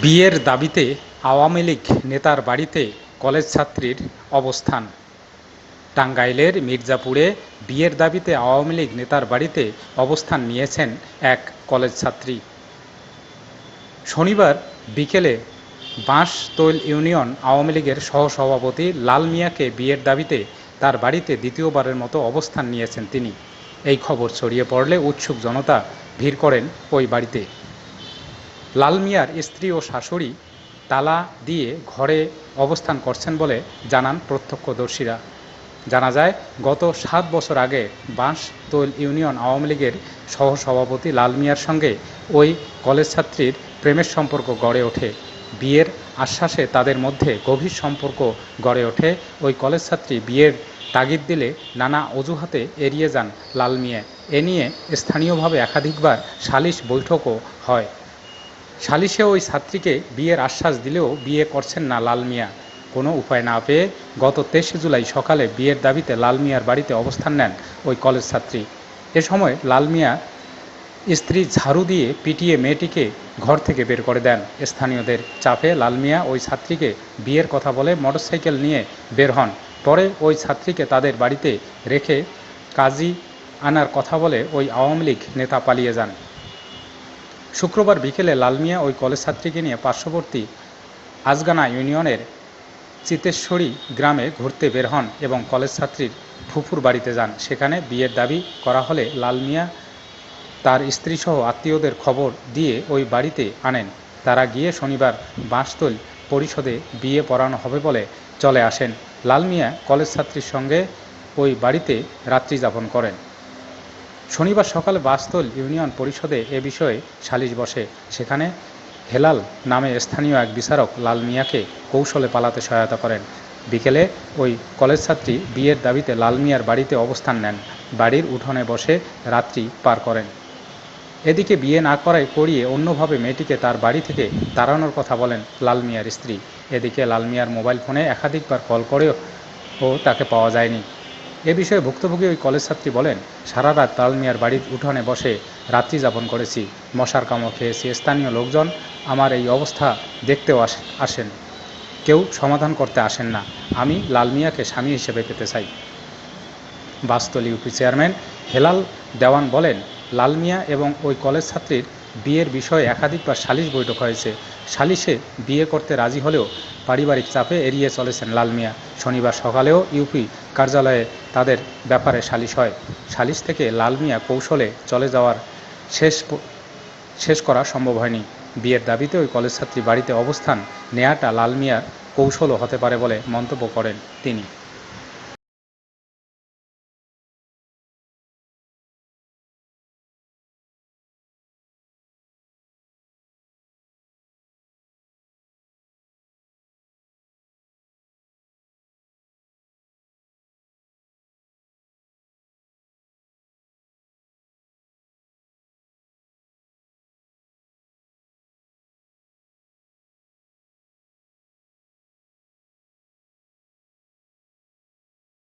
বিয়ের দাবিতে আওয়ামী লীগ নেতার বাড়িতে কলেজ ছাত্রীর অবস্থান। টাঙ্গাইলের মির্জাপুরে বিয়ের দাবিতে আওয়ামী লীগ নেতার বাড়িতে অবস্থান নিয়েছেন এক কলেজ ছাত্রী। শনিবার বিকেলে বাঁশতৈল ইউনিয়ন আওয়ামী লীগের সহসভাপতি লাল মিয়াকে বিয়ের দাবিতে তার বাড়িতে দ্বিতীয়বারের মতো অবস্থান নিয়েছেন তিনি। এই খবর ছড়িয়ে পড়লে উৎসুক জনতা ভিড় করেন ওই বাড়িতে। লাল মিয়ার স্ত্রী ও শাশুড়ি তালা দিয়ে ঘরে অবস্থান করছেন বলে জানান প্রত্যক্ষদর্শীরা। জানা যায়, গত সাত বছর আগে বাঁশতৈল ইউনিয়ন আওয়ামী লীগের সহসভাপতি লাল মিয়ার সঙ্গে ওই কলেজ ছাত্রীর প্রেমের সম্পর্ক গড়ে ওঠে। বিয়ের আশ্বাসে তাদের মধ্যে গভীর সম্পর্ক গড়ে ওঠে। ওই কলেজ ছাত্রী বিয়ের তাগিদ দিলে নানা অজুহাতে এড়িয়ে যান লাল মিয়া। এ নিয়ে স্থানীয়ভাবে একাধিকবার সালিশ বৈঠকও হয়। সালিশে ওই ছাত্রীকে বিয়ের আশ্বাস দিলেও বিয়ে করছেন না লাল মিয়া। কোনো উপায় না পেয়ে গত তেইশে জুলাই সকালে বিয়ের দাবিতে লাল মিয়ার বাড়িতে অবস্থান নেন ওই কলেজ ছাত্রী। এ সময় লাল মিয়া স্ত্রী ঝাড়ু দিয়ে পিটিয়ে মেয়েটিকে ঘর থেকে বের করে দেন। স্থানীয়দের চাপে লাল মিয়া ওই ছাত্রীকে বিয়ের কথা বলে মোটরসাইকেল নিয়ে বের হন। পরে ওই ছাত্রীকে তাদের বাড়িতে রেখে কাজী আনার কথা বলে ওই আওয়ামী লীগ নেতা পালিয়ে যান। শুক্রবার বিকেলে লালমিয়া ওই কলেজ ছাত্রীকে নিয়ে পার্শ্ববর্তী আজগানা ইউনিয়নের চিতেশ্বরী গ্রামে ঘুরতে বের হন এবং কলেজ ছাত্রীর ফুফুর বাড়িতে যান। সেখানে বিয়ের দাবি করা হলে লালমিয়া তার স্ত্রীসহ আত্মীয়দের খবর দিয়ে ওই বাড়িতে আনেন। তারা গিয়ে শনিবার বাঁশতল পরিষদে বিয়ে পড়ানো হবে বলে চলে আসেন। লালমিয়া কলেজ ছাত্রীর সঙ্গে ওই বাড়িতে রাত্রি যাপন করেন। শনিবার সকালে বাস্তল ইউনিয়ন পরিষদে এ বিষয়ে সালিশ বসে। সেখানে হেলাল নামে স্থানীয় এক বিচারক লাল মিয়াকে কৌশলে পালাতে সহায়তা করেন। বিকেলে ওই কলেজ ছাত্রী বিয়ের দাবিতে লাল মিয়ার বাড়িতে অবস্থান নেন। বাড়ির উঠোনে বসে রাত্রি পার করেন। এদিকে বিয়ে না করায় করিয়ে অন্যভাবে মেয়েটিকে তার বাড়ি থেকে তাড়ানোর কথা বলেন লাল মিয়ার স্ত্রী। এদিকে লাল মিয়ার মোবাইল ফোনে একাধিকবার কল করেও ও তাকে পাওয়া যায়নি। এ বিষয়ে ভুক্তভোগী ওই কলেজ ছাত্রী বলেন সারা রাত লাল মিয়ার বাড়ির উঠোনে বসে রাত্রি যাপন করেছি। মশার কামড় খেয়েছি। স্থানীয় লোকজন আমার এই অবস্থা দেখতেও আস- আসেন। কেউ সমাধান করতে আসেন না। আমি লাল মিয়াকে স্বামী হিসেবে পেতে চাই। বাস্তল ইউপি চেয়ারম্যান হেলাল দেওয়ান বলেন লাল মিয়া এবং ওই কলেজ ছাত্রীর বিয়ের বিষয়ে একাধিকবার সালিশ বৈঠক হয়েছে। সালিশে বিয়ে করতে রাজি হলেও পারিবারিক চাপে এড়িয়ে চলেছেন লালমিয়া শনিবার সকালেও ইউপি কার্যালয়ে তাদের ব্যাপারে সালিশ হয়। সালিশ থেকে লালমিয়া কৌশলে চলে যাওয়ার শেষ শেষ করা সম্ভব হয়নি। বিয়ের দাবিতে ওই কলেজ ছাত্রী বাড়িতে অবস্থান নেয়াটা লালমিয়ার কৌশলও হতে পারে বলে মন্তব্য করেন তিনি।